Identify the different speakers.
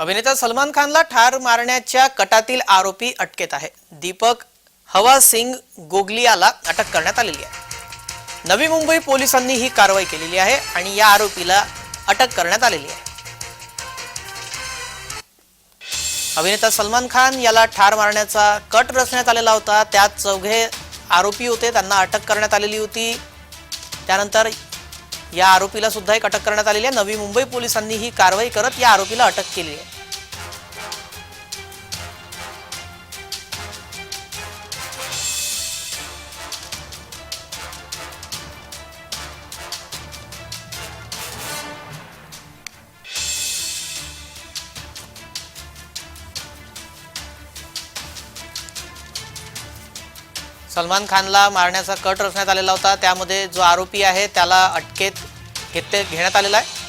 Speaker 1: अभिनेता सलमान खानला ठार मारण्याच्या कटातील आरोपी अटकेत आहे. दीपक हवा सिंग गोगलियाला अटक करण्यात आलेली आहे. नवी मुंबई पोलिसांनी ही कारवाई केलेली आहे आणि या आरोपीला अटक करण्यात आलेली आहे. अभिनेता सलमान खान याला ठार मारण्याचा कट रचण्यात आलेला होता. त्यात चौघे आरोपी होते. त्यांना अटक करण्यात आलेली होती. त्यानंतर या आरोपीला सुद्धा एक अटक करण्यात आलेली आहे. नवी मुंबई पोलिसांनी ही कारवाई करत या आरोपीला अटक केली आहे. सलमान खानला मारण्याचा कट रचण्यात आलेला होता. त्यामध्ये जो आरोपी आहे त्याला अटकेत घेते घेण्यात आलेला आहे.